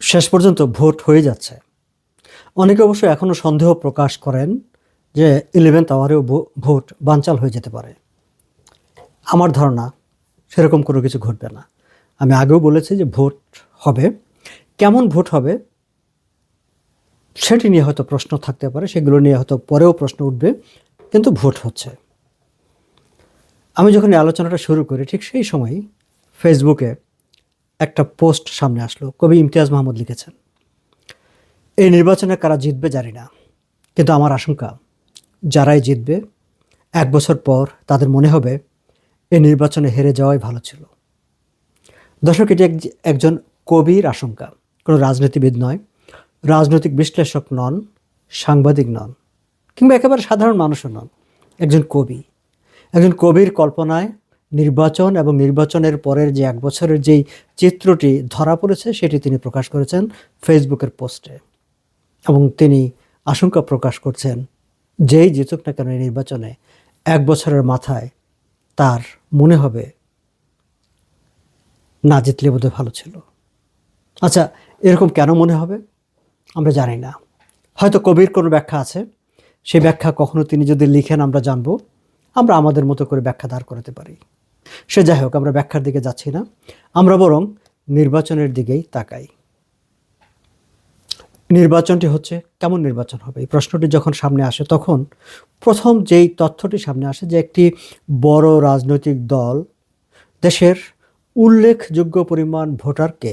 শেষ পর্যন্ত ভোট হয়ে যাচ্ছে। অনেকে অবশ্য এখনও সন্দেহ প্রকাশ করেন যে ইলেভেন্থ আওয়ারেও ভোট বানচাল হয়ে যেতে পারে। আমার ধারণা সেরকম কোনো কিছু ঘটবে না। আমি আগেও বলেছি যে ভোট হবে। কেমন ভোট হবে সেটি নিয়ে হয়তো প্রশ্ন থাকতে পারে, সেগুলো নিয়ে হয়তো পরেও প্রশ্ন উঠবে, কিন্তু ভোট হচ্ছে। আমি যখন আলোচনাটা শুরু করি, ঠিক সেই সময় ফেসবুকে একটা পোস্ট সামনে আসলো। কবি ইমতিয়াজ মাহমুদ লিখেছেন, এই নির্বাচনে কারা জিতবে জানি না, কিন্তু আমার আশঙ্কা, যারাই জিতবে, এক বছর পর তাদের মনে হবে এই নির্বাচনে হেরে যাওয়াই ভালো ছিল। দর্শক, এটি এক- একজন কবির আশঙ্কা। কোনো রাজনীতিবিদ নয়, রাজনৈতিক বিশ্লেষক নন, সাংবাদিক নন, কিংবা একেবারে সাধারণ মানুষও নন, একজন কবি। একজন কবির কল্পনায় নির্বাচন এবং নির্বাচনের পরের যে এক বছরের যেই চিত্রটি ধরা পড়েছে, সেটি তিনি প্রকাশ করেছেন ফেসবুকের পোস্টে। এবং তিনি আশঙ্কা প্রকাশ করছেন, যেই জিতুক না কেন এই নির্বাচনে এক বছরের মাথায় তার মনে হবে না জিতলে বোধহয় ভালো ছিল। আচ্ছা এরকম কেন মনে হবে? আমরা জানি না। হয়তো কবির কোনো ব্যাখ্যা আছে। সেই ব্যাখ্যা কখনো তিনি যদি লিখেন, আমরা জানব। আমরা আমাদের মতো করে ব্যাখ্যা দাঁড় করাতে পারি। সে যাই হোক, আমরা ব্যাখ্যার দিকে যাচ্ছি না। আমরা বরং নির্বাচনের দিকেই তাকাই। নির্বাচনটি হচ্ছে কেমন নির্বাচন হবে? এই প্রশ্নটি যখন সামনে আসে, তখন প্রথম যেই তথ্যটি সামনে আসে যে একটি বড় রাজনৈতিক দল দেশের উল্লেখযোগ্য পরিমাণ ভোটারকে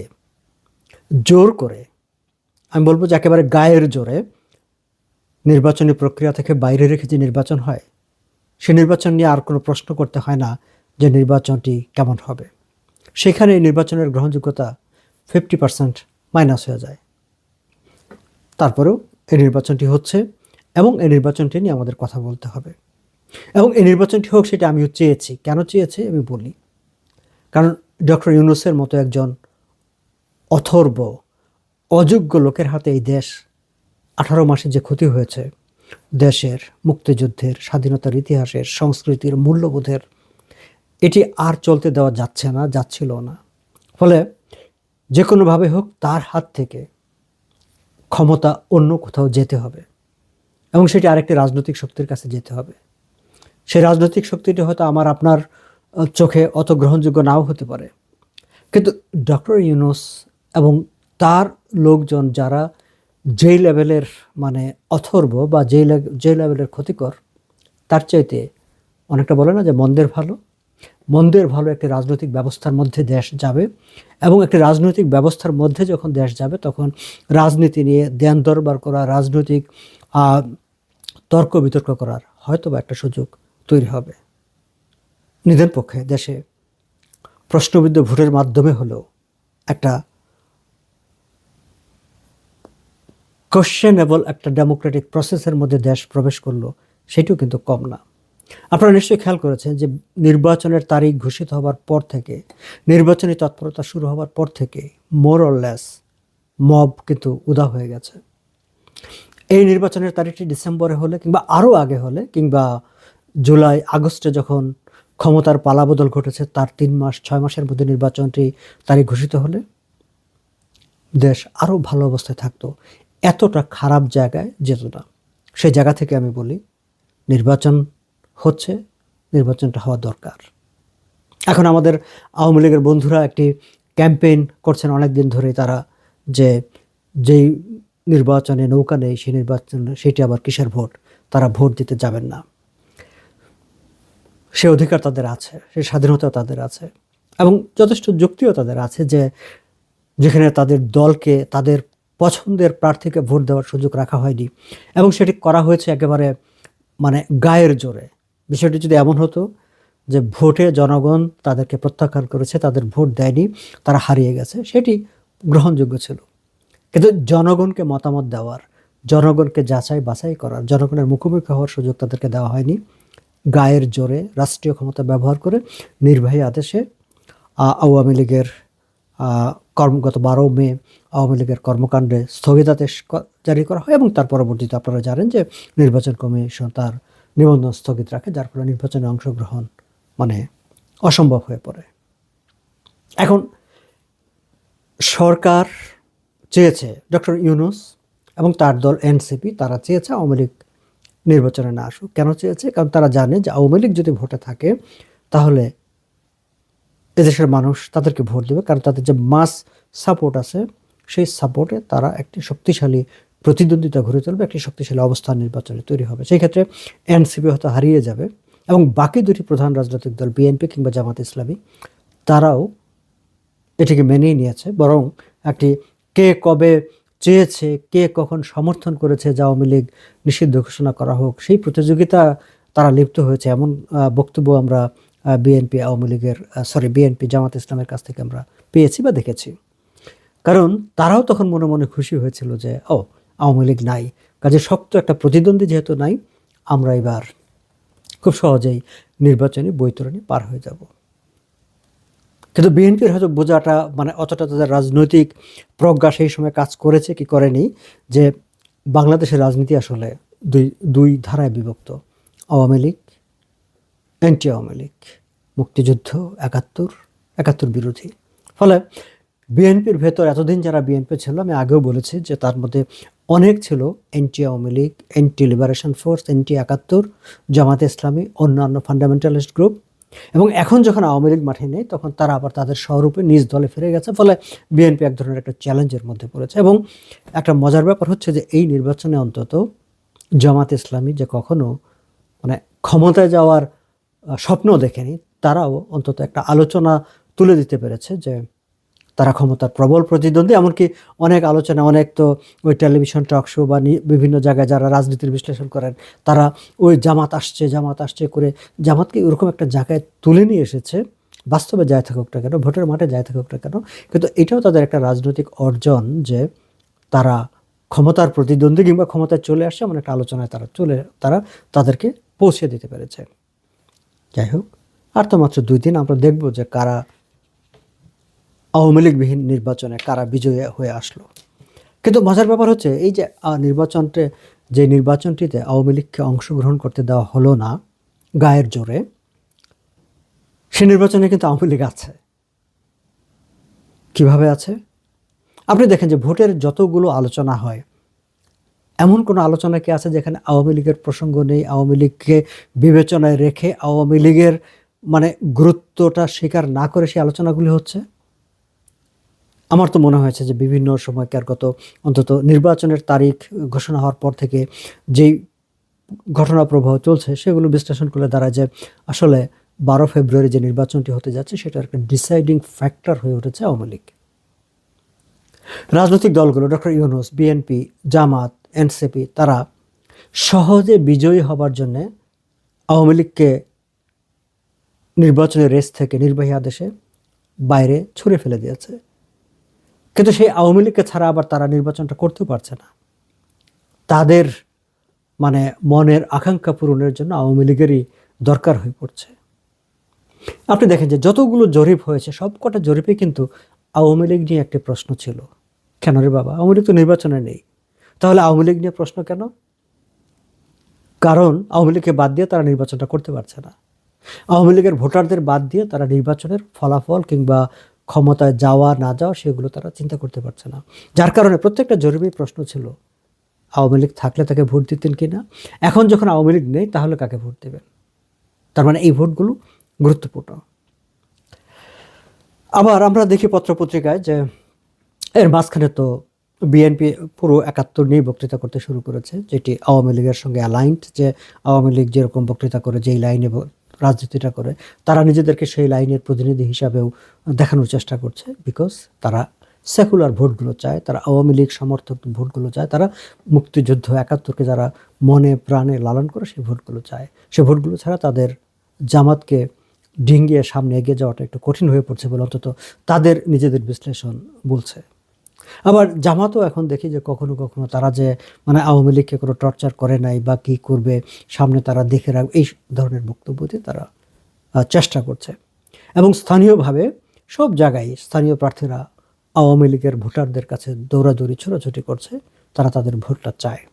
জোর করে, আমি বলব যে একেবারে গায়ের জোরে নির্বাচনী প্রক্রিয়া থেকে বাইরে রেখে যে নির্বাচন হয়, সে নির্বাচন নিয়ে আর কোনো প্রশ্ন করতে হয় না। যে নির্বাচনটি কেমন হবে। সেখানে নির্বাচনের গ্রহণযোগ্যতা ফিফটি পার্সেন্ট মাইনাস হয়ে যায়। তারপরেও এই নির্বাচনটি হচ্ছে এবং এই নির্বাচনটি নিয়ে আমাদের কথা বলতে হবে। এবং এই নির্বাচনটি হোক সেটা আমিও চেয়েছি। কেন চেয়েছি আমি বলি। কারণ ডক্টর ইউনুসের মতো একজন অথর্ব, অযোগ্য লোকের হাতে এই দেশ আঠারো মাসে যে ক্ষতি হয়েছে, দেশের মুক্তিযুদ্ধের স্বাধীনতার ইতিহাসের সংস্কৃতির মূল্যবোধের এটি আর চলতে দেওয়া যাচ্ছে না, যাচ্ছিল না। ফলে যে কোনোভাবে হোক তার হাত থেকে ক্ষমতা অন্য কোথাও যেতে হবে এবং সেটি আরেকটি রাজনৈতিক শক্তির কাছে যেতে হবে। সেই রাজনৈতিক শক্তিটি হয়তো আমার আপনার চোখে অত গ্রহণযোগ্য নাও হতে পারে। কিন্তু ডক্টর ইউনুস এবং তার লোকজন যারা যেই লেভেলের মানে অথর্ব বা যেই লে- যে লেভেলের ক্ষতিকর, তার চাইতে অনেকটা বলে না যে মন্দের ভালো? মন্দের ভালো একটি রাজনৈতিক ব্যবস্থার মধ্যে দেশ যাবে এবং একটি রাজনৈতিক ব্যবস্থার মধ্যে যখন দেশ যাবে, তখন রাজনীতি নিয়ে ধ্যান দরবার করা, রাজনৈতিক তর্ক বিতর্ক করার হয়তো বা একটা সুযোগ তৈরি হবে। নিধন পক্ষে দেশে প্রশ্নবিদ্ধ ভোটের মাধ্যমে হলেও একটা কোশ্চেনেবল একটা ডেমোক্রেটিক প্রসেসের মধ্যে দেশ প্রবেশ করল, সেটিও কিন্তু কম না। আপনারা নিশ্চয়ই খেয়াল করেছেন যে নির্বাচনের তারিখ ঘোষিত হবার পর থেকে, নির্বাচনী তৎপরতা শুরু হবার পর থেকে মোর লেস মব কিন্তু উদা হয়ে গেছে। এই নির্বাচনের তারিখটি ডিসেম্বরে হলে কিংবা আরও আগে হলে, কিংবা জুলাই, আগস্টে যখন ক্ষমতার পালাবদল ঘটেছে, তার তিন মাস, ছয় মাসের মধ্যে নির্বাচনটি তারিখ ঘোষিত হলে দেশ আরও ভালো অবস্থায় থাকতো। এতটা খারাপ জায়গায় যেত না। সেই জায়গা থেকে আমি বলি, নির্বাচন হচ্ছে নির্বাচনটা হওয়া দরকার। এখন আমাদের আওয়ামী লীগের বন্ধুরা একটি ক্যাম্পেইন করছেন অনেক দিন ধরেই তারা যে যেই নির্বাচনে নৌকা নেই, সেই নির্বাচনে সেটি আবার কিসের ভোট? তারা ভোট দিতে যাবেন না। সে অধিকার তাদের আছে, সে স্বাধীনতা তাদের আছে এবং যথেষ্ট যুক্তিও তাদের আছে যে যেখানে তাদের দলকে, তাদের পছন্দের প্রার্থীকে ভোট দেওয়ার সুযোগ রাখা হয়নি এবং সেটি করা হয়েছে একেবারে মানে গায়ের জোরে। বিষয়টি যদি এমন হতো যে ভোটে জনগণ তাদেরকে প্রত্যাখ্যান করেছে, তাদের ভোট দেয়নি, তারা হারিয়ে গেছে, সেটি গ্রহণযোগ্য ছিল। কিন্তু জনগণকে মতামত দেওয়ার, জনগণকে যাচাই বাছাই করার, জনগণের মুখোমুখি হওয়ার সুযোগ তাদেরকে দেওয়া হয়নি। গায়ের জোরে রাষ্ট্রীয় ক্ষমতা ব্যবহার করে নির্বাহী আদেশে আওয়ামী লীগের কর্মগত বারো মে আওয়ামী লীগের কর্মকাণ্ডে স্থগিতাদেশ জারি করা হয় এবং তার পরবর্তীতে আপনারা জানেন যে নির্বাচন কমিশন তার নিবন্ধন স্থগিত রাখে, যার ফলে নির্বাচনে অংশগ্রহণ মানে অসম্ভব হয়ে পড়ে। এখন সরকার চেয়েছে ডক্টর ইউনুস এবং তার দল এনসিপি, তারা চেয়েছে আওয়ামী লীগ নির্বাচনে না আসুক। কেন চেয়েছে? কারণ তারা জানে যে আওয়ামী লীগ যদি ভোটে থাকে, তাহলে এদেশের মানুষ তাদেরকে ভোট দেবে। কারণ তাদের যে মাস সাপোর্ট আছে, সেই সাপোর্টে তারা একটি শক্তিশালী প্রতিদ্বন্দ্বিতা ঘুরে চলবে, একটি শক্তিশালী অবস্থান নির্বাচনে তৈরি হবে। সেই ক্ষেত্রে এনসিপি হয়তো হারিয়ে যাবে এবং বাকি দুটি প্রধান রাজনৈতিক দল, বিএনপি কিংবা জামাত ইসলামী, তারাও এটিকে মেনেই নিয়েছে। বরং একটি কে কবে চেয়েছে, কে কখন সমর্থন করেছে যে আওয়ামী লীগ নিষিদ্ধ ঘোষণা করা হোক, সেই প্রতিযোগিতা তারা লিপ্ত হয়েছে। এমন বক্তব্য আমরা বিএনপি আওয়ামী লীগের সরি বিএনপি জামাত ইসলামের কাছ থেকে আমরা পেয়েছি বা দেখেছি। কারণ তারাও তখন মনে মনে খুশি হয়েছিল যে, ও আওয়ামী লীগ নাই। কাজে শক্ত একটা প্রতিদ্বন্দ্বী যেহেতু নাই, আমরা এবার খুব সহজেই নির্বাচনী বৈতরণী পার হয়ে যাব। কিন্তু বিএনপির হয়তো বোঝাটা মানে অতটা তাদের রাজনৈতিক প্রজ্ঞা সেই সময় কাজ করেছে কি করেনি, যে বাংলাদেশের রাজনীতি আসলে দুই দুই ধারায় বিভক্ত। আওয়ামী লীগ অ্যান্টি আওয়ামী লীগ, মুক্তিযুদ্ধ, একাত্তর একাত্তর বিরোধী। ফলে বিএনপির ভেতর, এতদিন যারা বিএনপি ছিল, আমি আগেও বলেছি যে তার মধ্যে অনেক ছিল anti Awami League anti liberation force anti একাত্তর, জামাতে ইসলামী, অন্যান্য ফান্ডামেন্টালিস্ট গ্রুপ এবং এখন যখন আওয়ামী লীগ মাঠে নেই, তখন তারা আবার তাদের স্বরূপে নিজ দলে ফিরে গেছে। ফলে বিএনপি এক ধরনের একটা চ্যালেঞ্জের মধ্যে পড়েছে। এবং একটা মজার ব্যাপার হচ্ছে যে এই নির্বাচনে অন্তত জামাত ইসলামী যে কখনো মানে ক্ষমতায় যাওয়ার স্বপ্ন দেখেনি, তারাও অন্তত একটা আলোচনা তুলে দিতে পেরেছে যে তারা ক্ষমতার প্রবল প্রতিদ্বন্দ্বী, এমনকি অনেক আলোচনা, অনেক তো ওই টেলিভিশন টক শো বা বিভিন্ন জায়গায় যারা রাজনীতির বিশ্লেষণ করেন, তারা ওই জামাত আসছে জামাত আসছে করে জামাতকে ওরকম একটা জায়গায় তুলে নিয়ে এসেছে। বাস্তবে যায় থাকুক না কেন, ভোটের মাঠে যায় থাকুক না কেন, কিন্তু এটাও তাদের একটা রাজনৈতিক অর্জন যে তারা ক্ষমতার প্রতিদ্বন্দ্বী কিংবা ক্ষমতায় চলে আসছে এমন একটা আলোচনায় তারা চলে, তারা তাদেরকে পৌঁছে দিতে পেরেছে। যাই হোক, আর তো মাত্র দুই দিন আমরা দেখব যে কারা আওয়ামী লীগবিহীন নির্বাচনে কারা বিজয়ী হয়ে আসলো? কিন্তু মজার ব্যাপার হচ্ছে, এই যে নির্বাচনটি যে নির্বাচনটিতে আওয়ামী লীগকে অংশগ্রহণ করতে দেওয়া হলো না, গায়ের জোরে, সে নির্বাচনে কিন্তু আওয়ামী লীগ আছে। কীভাবে আছে? আপনি দেখেন যে ভোটের যতগুলো আলোচনা হয়, এমন কোনো আলোচনা কি আছে যেখানে আওয়ামী লীগের প্রসঙ্গ নেই, আওয়ামী লীগকে বিবেচনায় রেখে আওয়ামী লীগের মানে গুরুত্বটা স্বীকার না করে সেই আলোচনাগুলি হচ্ছে? আমার তো মনে হয়েছে যে বিভিন্ন সময়কার গত অন্তত নির্বাচনের তারিখ ঘোষণা হওয়ার পর থেকে যেই ঘটনা প্রবাহ চলছে, সেগুলো বিশ্লেষণ করলে দাঁড়ায় যে আসলে বারো ফেব্রুয়ারি যে নির্বাচনটি হতে যাচ্ছে, সেটা একটা ডিসাইডিং ফ্যাক্টর হয়ে উঠেছে আওয়ামী লীগ। রাজনৈতিক দলগুলো, doctor Yunus, BNP, Jamaat, NCP, তারা সহজে বিজয়ী হবার জন্যে আওয়ামী লীগকে নির্বাচনের রেস থেকে নির্বাহী আদেশে বাইরে ছুঁড়ে ফেলে দিয়েছে। কিন্তু সেই আওয়ামী লীগকে ছাড়া আবার তারা নির্বাচনটা করতেও পারছে না। তাদের মানে মনের আকাঙ্ক্ষা পূরণের জন্য আওয়ামী লীগেরই দরকার হয়ে পড়ছে। আপনি দেখেন যে যতগুলো জরিপ হয়েছে, সবকটা জরিপে কিন্তু আওয়ামী লীগ নিয়ে একটি প্রশ্ন ছিল। কেন রে বাবা? আওয়ামী লীগ তো নির্বাচনে নেই। তাহলে আওয়ামী লীগ নিয়ে প্রশ্ন কেন? কারণ আওয়ামী লীগকে বাদ দিয়ে তারা নির্বাচনটা করতে পারছে না। আওয়ামী লীগের ভোটারদের বাদ দিয়ে তারা নির্বাচনের ফলাফল কিংবা ক্ষমতায় যাওয়া, না যাওয়া, সেগুলো তারা চিন্তা করতে পারছে না। যার কারণে প্রত্যেকটা জরুরি প্রশ্ন ছিল, আওয়ামী লীগ থাকলে তাকে ভোট দিতেন কি না? এখন যখন আওয়ামী লীগ নেই, তাহলে কাকে ভোট দেবেন? তার মানে এই ভোটগুলো গুরুত্বপূর্ণ। আবার আমরা দেখি পত্রপত্রিকায় যে এর মাঝখানে তো বিএনপি পুরো একাত্তর নিয়ে বক্তৃতা করতে শুরু করেছে, যেটি আওয়ামী লীগের সঙ্গে অ্যালাইন্ড যে আওয়ামী লীগ যেরকম বক্তৃতা করে যেই লাইনে রাজনীতিটা করে, তারা নিজেদেরকে সেই লাইনের প্রতিনিধি হিসাবেও দেখানোর চেষ্টা করছে বিকজ তারা সেকুলার ভোটগুলো চায়, তারা আওয়ামী লীগ সমর্থক ভোটগুলো চায়, তারা মুক্তিযুদ্ধ একাত্তরকে যারা মনে প্রাণে লালন করে সেই ভোটগুলো চায়। সে ভোটগুলো ছাড়া তাদের জামাতকে ডিঙ্গিয়ে সামনে এগিয়ে যাওয়াটা একটু কঠিন হয়ে পড়ছে বলে অন্তত তাদের নিজেদের বিশ্লেষণ বলছে। আবার জামাতও এখন দেখি যে কখনো কখনো তারা যে মানে আওয়ামী লীগকে কোনো টর্চার করে নাই বা কী করবে, সামনে তারা দেখে রাখবে এই ধরনের বক্তব্য দিয়ে তারা চেষ্টা করছে। এবং স্থানীয়ভাবে সব জায়গায় স্থানীয় প্রার্থীরা আওয়ামী লীগের ভোটারদের কাছে দৌড়াদৌড়ি, ছোটাছুটি করছে, তারা তাদের ভোটটা চায়।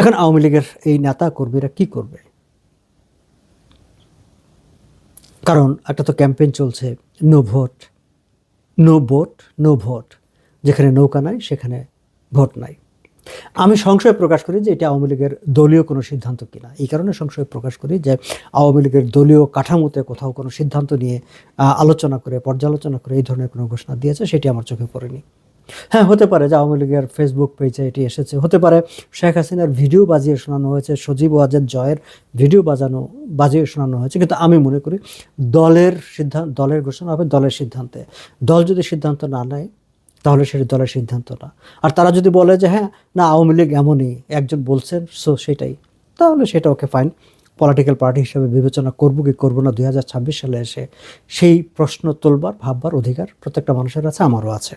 এখন আওয়ামী লীগের এই নেতা কর্মীরা কি করবে? কারণ একটা তো ক্যাম্পেইন চলছে, no vote no vote no vote. যেখানে নৌকা নাই, সেখানে ভোট নাই। আমি সংশয় প্রকাশ করি যে এটা আওয়ামী লীগের দলীয় কোনো সিদ্ধান্ত কিনা। এই কারণে সংশয় প্রকাশ করি যে আওয়ামী লীগের দলীয় কাঠামোতে কোথাও কোনো সিদ্ধান্ত নিয়ে আলোচনা করে, পর্যালোচনা করে এই ধরনের কোনো ঘোষণা দিয়েছে, সেটি আমার চোখে পড়েনি। হ্যাঁ হতে পারে যে আওয়ামী লীগের ফেসবুক পেজে এটি এসেছে। হতে পারে শেখ হাসিনার ভিডিও বাজিয়ে শোনানো হয়েছে, সজীব ওয়াজেদ জয়ের ভিডিও বাজানো, বাজিয়ে শোনানো হয়েছে। কিন্তু আমি মনে করি দলের সিদ্ধান্ত, দলের ঘোষণা হবে দলের সিদ্ধান্তে। দল যদি সিদ্ধান্ত না নেয় তাহলে সেটি দলের সিদ্ধান্ত না। আর তারা যদি বলে যে হ্যাঁ না, আওয়ামী লীগ এমনই, একজন বলছেন সো সেটাই। তাহলে সেটা ওকে ফাইন পলিটিক্যাল পার্টি হিসেবে বিবেচনা করব কি করব না দু হাজার ছাব্বিশ সালে এসে সেই প্রশ্ন তুলবার, ভাববার অধিকার প্রত্যেকটা মানুষের আছে আমারও আছে।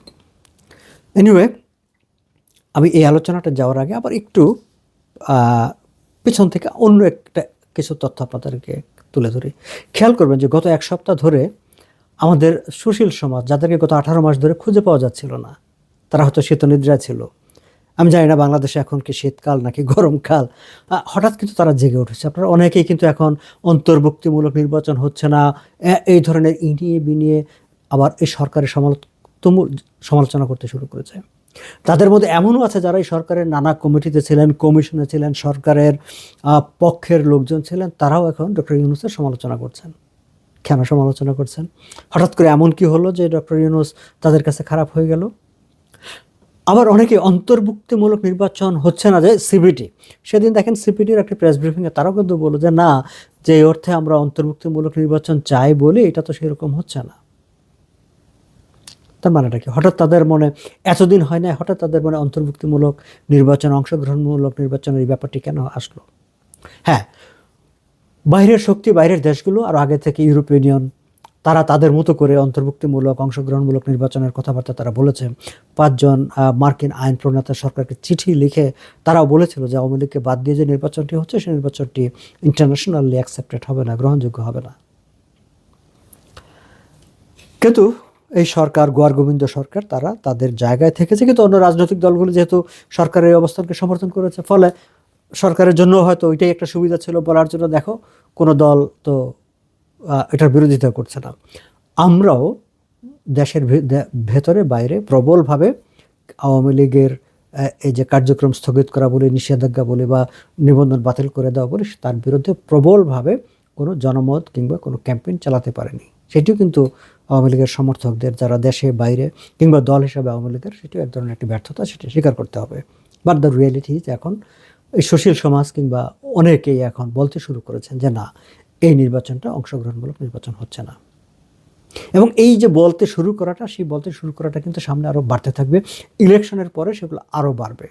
এনিওয়ে আমি এই আলোচনাটা যাওয়ার আগে আবার একটু পিছন থেকে অন্য একটা কিছু তথ্য আপনাদেরকে তুলে ধরি। খেয়াল করবেন যে গত এক সপ্তাহ ধরে আমাদের সুশীল সমাজ, যাদেরকে গত আঠারো মাস ধরে খুঁজে পাওয়া যাচ্ছিল না, তারা হয়তো শীতনিদ্রা ছিল। আমি জানি না বাংলাদেশে এখন কি শীতকাল নাকি গরমকাল। হঠাৎ কিন্তু তারা জেগে উঠেছে। আপনারা অনেকেই কিন্তু এখন অন্তর্ভুক্তিমূলক নির্বাচন হচ্ছে না এই ধরনের ইনিয়ে বিনিয়ে আবার এই সরকারের সমালোচ তুমুল সমালোচনা করতে শুরু করেছে। তাদের মধ্যে এমনও আছে যারা এই সরকারের নানা কমিটিতে ছিলেন, কমিশনে ছিলেন, সরকারের পক্ষের লোকজন ছিলেন, তারাও এখন ডক্টর ইউনুসের সমালোচনা করছেন। কেন সমালোচনা করছেন? হঠাৎ করে এমন কি হলো যে ডক্টর ইউনুস তাদের কাছে খারাপ হয়ে গেল? আবার অনেকে অন্তর্ভুক্তিমূলক নির্বাচন হচ্ছে না যে সিবিটি সেদিন দেখেন সিপিটির একটি প্রেস ব্রিফিংয়ে তারাও কিন্তু বলল যে, না, যে অর্থে আমরা অন্তর্ভুক্তিমূলক নির্বাচন চাই বলে এটা তো সেরকম হচ্ছে না। তার মানেটা কি? হঠাৎ তাদের মনে, এতদিন হয় না হঠাৎ তাদের মনে অন্তর্ভুক্তিমূলক নির্বাচন, অংশগ্রহণমূলক নির্বাচনের এই ব্যাপারটি কেন আসলো? হ্যাঁ বাইরের শক্তি, বাইরের দেশগুলো আর আগে থেকে ইউরোপীয় ইউনিয়ন তারা তাদের মতো করে অন্তর্ভুক্তিমূলক, অংশগ্রহণমূলক নির্বাচনের কথাবার্তা তারা বলেছে। পাঁচজন মার্কিন আইন প্রণেতা সরকারকে চিঠি লিখে তারাও বলেছিল যে আওয়ামী লীগকে বাদ দিয়ে যে নির্বাচনটি হচ্ছে সেই নির্বাচনটি ইন্টারন্যাশনালি অ্যাকসেপ্টেড হবে না, গ্রহণযোগ্য হবে না। কিন্তু এই সরকার গোয়ার গোবিন্দ সরকার, তারা তাদের জায়গায় থেকেছে, কিন্তু অন্য রাজনৈতিক দলগুলো যেহেতু সরকারের অবস্থানকে সমর্থন করেছে, ফলে সরকারের জন্য হয়তো ওইটাই একটা সুবিধা ছিল বলার জন্য দেখো, কোনো দল তো এটার বিরোধিতা করছে না। আমরাও দেশের ভেতরে বাইরে প্রবলভাবে আওয়ামী লীগের এই যে কার্যক্রম স্থগিত করা বলে, নিষেধাজ্ঞা বলে বা নিবন্ধন বাতিল করে দেওয়া বলে, তার বিরুদ্ধে প্রবলভাবে কোনো জনমত কিংবা কোনো ক্যাম্পেইন চালাতে পারেনি। সেটিও কিন্তু আওয়ামী লীগের সমর্থকদের, যারা দেশে বাইরে কিংবা দল হিসাবে আওয়ামী লীগের, সেটিও এক ধরনের একটি ব্যর্থতা, সেটি স্বীকার করতে হবে। বাট দ্য রিয়েলিটি এখন এই সুশীল সমাজ কিংবা অনেকেই এখন বলতে শুরু করেছেন যে না, এই নির্বাচনটা অংশগ্রহণমূলক নির্বাচন হচ্ছে না। এবং এই যে বলতে শুরু করাটা, সেই বলতে শুরু করাটা কিন্তু সামনে আরও বাড়তে থাকবে। ইলেকশনের পরে সেগুলো আরও বাড়বে।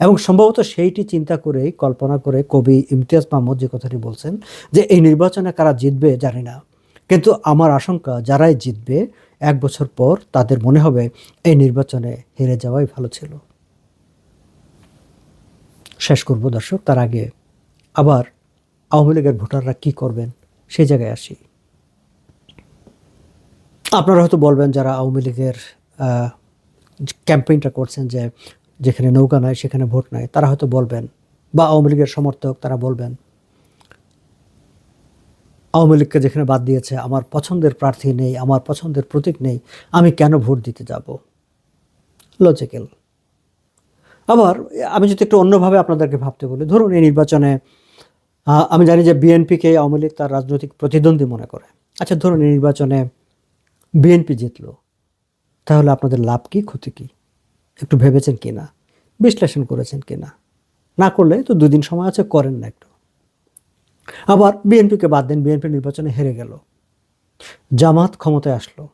এবং সম্ভবত সেইটি চিন্তা করেই, কল্পনা করে কবি ইমতিয়াজ মাহমুদ যে কথাটি বলছেন যে এই নির্বাচনে কারা জিতবে জানি না। কিন্তু আমার আশঙ্কা, যারাই জিতবে, এক বছর পর তাদের মনে হবে এই নির্বাচনে হেরে যাওয়াই ভালো ছিল। শেষ করব দর্শক, তার আগে আবার আওয়ামী লীগের ভোটাররা কী করবেন সেই জায়গায় আসি। আপনারা হয়তো বলবেন যারা আওয়ামী লীগের ক্যাম্পেইনটা করছেন যে যেখানে নৌকা নাই, সেখানে ভোট নাই, তারা হয়তো বলবেন বা আওয়ামী লীগের সমর্থক তারা বলবেন, আওয়ামী লীগকে যেখানে বাদ দিয়েছে, আমার পছন্দের প্রার্থী নেই, আমার পছন্দের প্রতীক নেই, আমি কেন ভোট দিতে যাব? লজিক্যাল আবার আমি যদি একটু অন্যভাবে আপনাদেরকে ভাবতে বলি, ধরুন এই নির্বাচনে আমি জানি যে বিএনপিকে আওয়ামী লীগ তার রাজনৈতিক প্রতিদ্বন্দ্বী মনে করে। আচ্ছা ধরুন এই নির্বাচনে বিএনপি জিতলো, তাহলে আপনাদের লাভ কি, ক্ষতি কি? একটু ভেবেছেন কি না? বিশ্লেষণ করেছেন কি না? না করলে তো দুদিন সময় আছে, করেন না একটু। আবার বিএনপিকে বাদ দেন, বিএনপি নির্বাচনে হেরে গেল। জামাত ক্ষমতায় আসলো।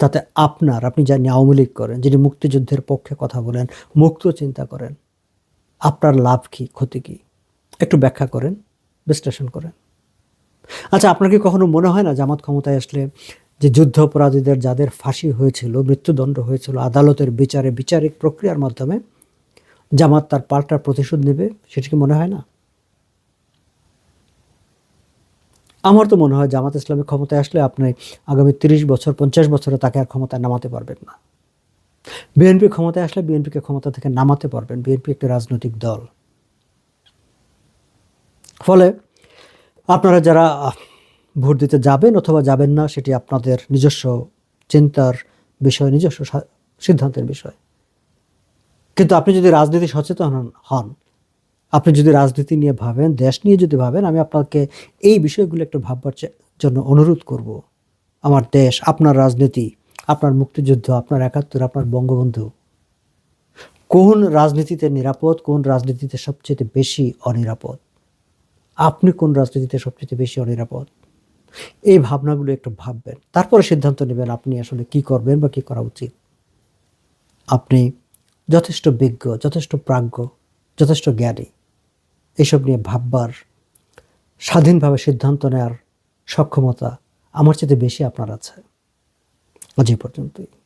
তাতে আপনার, আপনি যা আওয়ামী লীগ করেন, যিনি মুক্তিযুদ্ধের পক্ষে কথা বলেন, মুক্ত চিন্তা করেন, আপনার লাভ কি, ক্ষতি কি? একটু ব্যাখ্যা করেন, বিশ্লেষণ করেন। আচ্ছা আপনার কি কখনো মনে হয় না জামাত ক্ষমতায় আসলে যে যুদ্ধ অপরাধীদের যাদের ফাঁসি হয়েছিল, মৃত্যুদণ্ড হয়েছিল, আদালতের বিচারে বিচারিক প্রক্রিয়ার মাধ্যমে জামাত তার পাল্টা প্রতিশোধ নেবে, সেটা কি মনে হয় না? আমার তো মনে হয় জামাত ইসলামী ক্ষমতায় আসলে আপনি আগামী তিরিশ বছর, পঞ্চাশ বছরে তাকে আর ক্ষমতায় নামাতে পারবেন না। বিএনপি ক্ষমতায় আসলে বিএনপিকে ক্ষমতা থেকে নামাতে পারবেন। বিএনপি একটি রাজনৈতিক দল। ফলে আপনারা যারা ভোট দিতে যাবেন অথবা যাবেন না, সেটি আপনাদের নিজস্ব চিন্তার বিষয়, নিজস্ব সিদ্ধান্তের বিষয়। কিন্তু আপনি যদি রাজনীতি সচেতন হন আপনি যদি রাজনীতি নিয়ে ভাবেন, দেশ নিয়ে যদি ভাবেন, আমি আপনাকে এই বিষয়গুলো একটু ভাববার জন্য অনুরোধ করব। আমার দেশ, আপনার রাজনীতি, আপনার মুক্তিযুদ্ধ, আপনার একাত্তর, আপনার বঙ্গবন্ধু, কোন রাজনীতিতে নিরাপদ, কোন রাজনীতিতে সবচেয়ে বেশি অনিরাপদ? আপনি কোন রাজনীতিতে সবচেয়ে বেশি অনিরাপদ? এই ভাবনাগুলো একটু ভাববেন। তারপরে সিদ্ধান্ত নেবেন আপনি আসলে কি করবেন বা কি করা উচিত। আপনি যথেষ্ট বিজ্ঞ, যথেষ্ট প্রাজ্ঞ, যথেষ্ট জ্ঞানী। এইসব নিয়ে ভাববার, স্বাধীনভাবে সিদ্ধান্ত নেওয়ার সক্ষমতা আমার চেয়ে বেশি আপনার আছে। আজ এই পর্যন্তই।